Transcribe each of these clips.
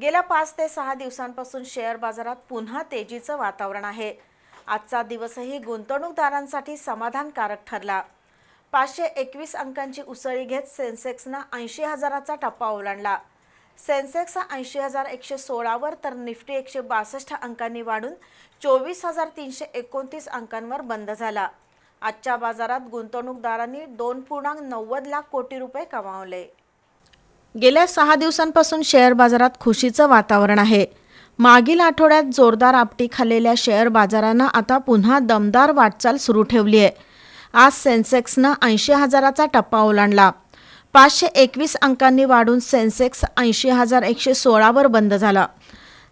गेल्या पाच ते सहा दिवसांपासून शेअर बाजारात पुन्हा तेजीचं वातावरण आहे. आजचा दिवसही गुंतवणूकदारांसाठी समाधानकारक ठरला. पाचशे एकवीस अंकांची उसळी घेत सेन्सेक्सनं ऐंशी हजाराचा टप्पा ओलांडला. सेन्सेक्स ऐंशी हजार एकशे सोळावर तर निफ्टी एकशे बासष्ट अंकांनी वाढून चोवीस हजार तीनशे एकोणतीस अंकांवर बंद झाला. आजच्या बाजारात गुंतवणूकदारांनी दोन पूर्णांक नव्वद लाख कोटी रुपये कमावले. गेल्या सहा दिवसांपासून शेअर बाजारात खुशीचं वातावरण आहे. मागील आठवड्यात जोरदार आपटी खाल्लेल्या शेअर बाजारानं आता पुन्हा दमदार वाटचाल सुरू ठेवली आहे. आज सेन्सेक्सनं ऐंशी हजाराचा टप्पा ओलांडला. पाचशे एकवीस अंकांनी वाढून सेन्सेक्स ऐंशी हजार एकशे सोळावर बंद झाला.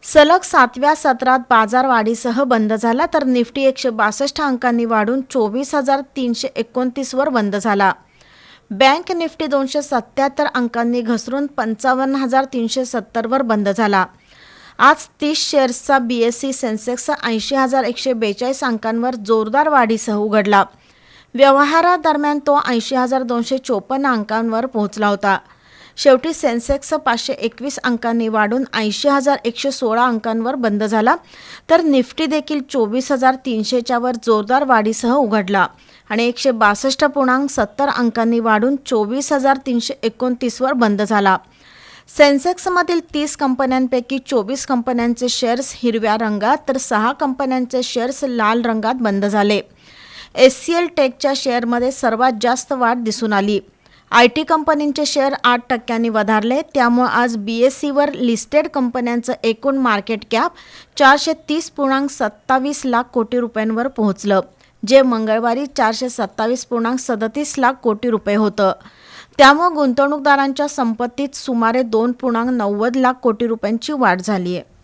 सलग सातव्या सत्रात बाजार वाढीसह बंद झाला तर निफ्टी एकशे बासष्ट अंकांनी वाढून चोवीस हजार तीनशे एकोणतीसवर बंद झाला. बँक निफ्टी दोनशे सत्याहत्तर अंकांनी घसरून पंचावन्न हजार तीनशे सत्तरवर बंद झाला. आज तीस शेअर्सचा बी एस सी सेन्सेक्स ऐंशी हजार एकशे बेचाळीस अंकांवर जोरदार वाढीसह उघडला. व्यवहारादरम्यान तो ऐंशी हजार दोनशे चोपन्न अंकांवर पोहोचला होता. शेवटी सेन्सेक्स पाचशे एकवीस अंकांनी वाढून ऐंशी हजार एकशे सोळा अंकांवर बंद झाला. तर निफ्टी देखील चोवीस हजार तीनशेच्या वर जोरदार वाढीसह उघडला. आणि एकशे बासष्ट पूर्णांक सत्तर अंकांनी वाढून चोवीस हजार तीनशे एकोणतीसवर बंद झाला. सेन्सेक्समधील तीस कंपन्यांपैकी चोवीस कंपन्यांचे शेअर्स हिरव्या रंगात तर सहा कंपन्यांचे शेअर्स लाल रंगात बंद झाले. एस सी एल टेकच्या शेअरमध्ये सर्वात जास्त वाढ दिसून आली. आय टी कंपनींचे शेअर आठ टक्क्यांनी वधारले. त्यामुळे आज बी एस सीवर लिस्टेड कंपन्यांचं एकूण मार्केट कॅप चारशे तीस पूर्णांक सत्तावीस लाख कोटी रुपयांवर पोहोचलं जे मंगळवारी चारशे सत्तावीस पूर्णांक सदतीस लाख कोटी रुपये होतं. त्यामुळे गुंतवणूकदारांच्या संपत्तीत सुमारे दोन पूर्णांक नव्वद लाख कोटी रुपयांची वाढ झाली आहे